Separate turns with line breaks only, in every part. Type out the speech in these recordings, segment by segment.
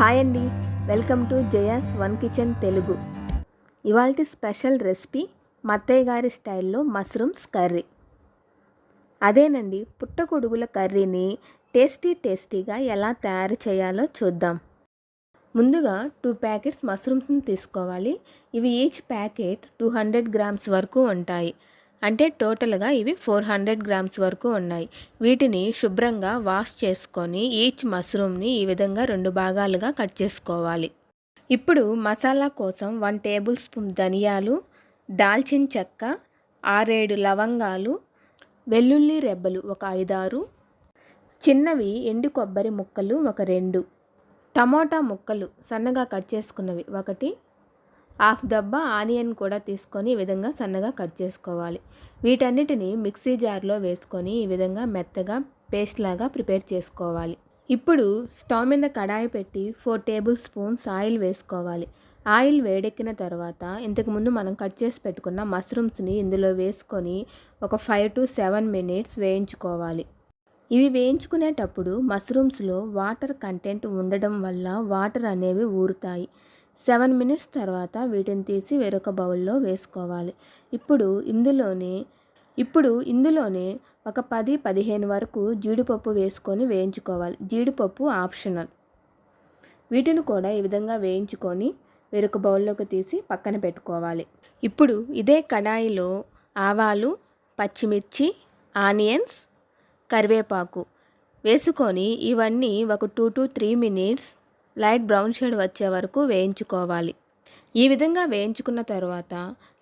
Hi అండి. Welcome to Jaya's one kitchen Telugu. ఇవాళ special recipe Mattayya గారి స్టైల్లో మష్రూమ్స్ కర్రీ. అదేనండి పుట్టగొడుగుల కర్రీని టేస్టీ టేస్టీగా ఎలా తయారు చేయాలో చూద్దాం. ముందుగా టూ ప్యాకెట్స్ మష్రూమ్స్ని తీసుకోవాలి. ఇవి each packet two hundred grams వరకు ఉంటాయి. అంటే టోటల్గా ఇవి ఫోర్ హండ్రెడ్ గ్రామ్స్ వరకు ఉన్నాయి. వీటిని శుభ్రంగా వాష్ చేసుకొని ఈచ్ మష్రూమ్ని ఈ విధంగా రెండు భాగాలుగా కట్ చేసుకోవాలి. ఇప్పుడు మసాలా కోసం వన్ టేబుల్ స్పూన్ ధనియాలు దాల్చిన చెక్క ఆరేడు లవంగాలు వెల్లుల్లి రెబ్బలు ఒక ఐదారు చిన్నవి ఎండు కొబ్బరి ముక్కలు ఒక రెండు టమోటా ముక్కలు సన్నగా కట్ చేసుకున్నవి ఒకటి హాఫ్ దబ్బ ఆనియన్ కూడా తీసుకొని ఈ విధంగా సన్నగా కట్ చేసుకోవాలి. వీటన్నిటిని మిక్సీ జార్లో వేసుకొని ఈ విధంగా మెత్తగా పేస్ట్ లాగా ప్రిపేర్ చేసుకోవాలి. ఇప్పుడు స్టవ్ మీద కడాయి పెట్టి ఫోర్ టేబుల్ స్పూన్స్ ఆయిల్ వేసుకోవాలి. ఆయిల్ వేడెక్కిన తర్వాత ఇంతకుముందు మనం కట్ చేసి పెట్టుకున్న మష్రూమ్స్ని ఇందులో వేసుకొని ఒక ఫైవ్ టు సెవెన్ మినిట్స్ వేయించుకోవాలి. ఇవి వేయించుకునేటప్పుడు మష్రూమ్స్లో వాటర్ కంటెంట్ ఉండడం వల్ల వాటర్ అనేవి ఊరుతాయి. సెవెన్ మినిట్స్ తర్వాత వీటిని తీసి వేరొక బౌల్లో వేసుకోవాలి. ఇప్పుడు ఇందులోనే ఇప్పుడు ఇందులోనే ఒక పది పదిహేను వరకు జీడిపప్పు వేసుకొని వేయించుకోవాలి. జీడిపప్పు ఆప్షనల్. వీటిని కూడా ఈ విధంగా వేయించుకొని వేరొక బౌల్లోకి తీసి పక్కన పెట్టుకోవాలి. ఇప్పుడు ఇదే కడాయిలో ఆవాలు పచ్చిమిర్చి ఆనియన్స్ కరివేపాకు వేసుకొని ఇవన్నీ ఒక two to three minutes light brown shade వచ్చే వరకు వేయించుకోవాలి. ఈ విధంగా వేయించుకున్న తర్వాత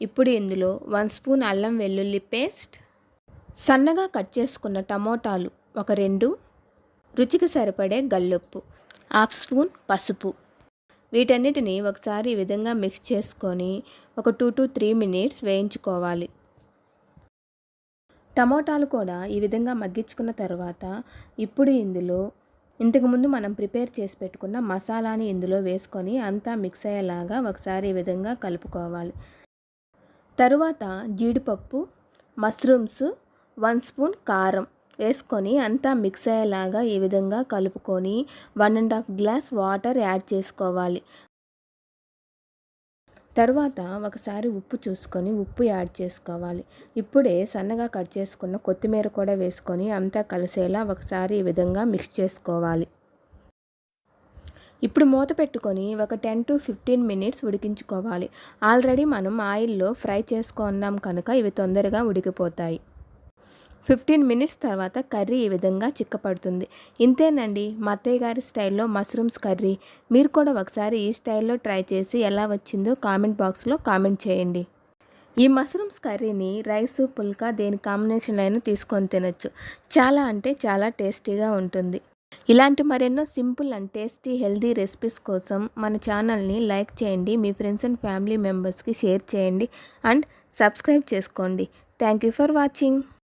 ఇప్పుడు ఇందులో వన్ స్పూన్ అల్లం వెల్లుల్లి పేస్ట్ సన్నగా కట్ చేసుకున్న టమోటాలు ఒక రెండు రుచికి సరిపడే గల్లుప్పు హాఫ్ స్పూన్ పసుపు. వీటన్నిటిని ఒకసారి ఈ విధంగా మిక్స్ చేసుకొని ఒక టూ టు త్రీ మినిట్స్ వేయించుకోవాలి. టమోటాలు కూడా ఈ విధంగా మగ్గించుకున్న తర్వాత ఇప్పుడు ఇందులో ఇంతకుముందు మనం ప్రిపేర్ చేసి పెట్టుకున్న మసాలాని ఇందులో వేసుకొని అంతా మిక్స్ అయ్యేలాగా ఒకసారి ఈ విధంగా కలుపుకోవాలి. తరువాత జీడిపప్పు మష్రూమ్స్ వన్ స్పూన్ కారం వేసుకొని అంతా మిక్స్ అయ్యేలాగా ఈ విధంగా కలుపుకొని one and half glass water add చేసుకోవాలి. తర్వాత ఒకసారి ఉప్పు చూసుకొని ఉప్పు యాడ్ చేసుకోవాలి. ఇప్పుడే సన్నగా కట్ చేసుకున్న కొత్తిమీర కూడా వేసుకొని అంతా కలిసేలా ఒకసారి ఈ విధంగా మిక్స్ చేసుకోవాలి. ఇప్పుడు మూత పెట్టుకొని ఒక టెన్ టు ఫిఫ్టీన్ మినిట్స్ ఉడికించుకోవాలి. ఆల్రెడీ మనం ఆయిల్లో ఫ్రై చేసుకున్నాం కనుక ఇవి తొందరగా ఉడికిపోతాయి. ఫిఫ్టీన్ మినిట్స్ తర్వాత కర్రీ ఈ విధంగా చిక్కపడుతుంది. ఇంతేనండి మా అత్తయ్య గారి స్టైల్లో మష్రూమ్స్ కర్రీ. మీరు కూడా ఒకసారి ఈ స్టైల్లో ట్రై చేసి ఎలా వచ్చిందో కామెంట్ బాక్స్లో కామెంట్ చేయండి. ఈ మష్రూమ్స్ కర్రీని రైసు పుల్కా దేని కాంబినేషన్ అయినా తీసుకొని తినొచ్చు. చాలా అంటే చాలా టేస్టీగా ఉంటుంది. ఇలాంటి మరెన్నో simple and tasty healthy recipes కోసం మన ఛానల్ని లైక్ చేయండి మీ ఫ్రెండ్స్ అండ్ ఫ్యామిలీ మెంబర్స్కి షేర్ చేయండి అండ్ సబ్స్క్రైబ్ చేసుకోండి. Thank you for watching.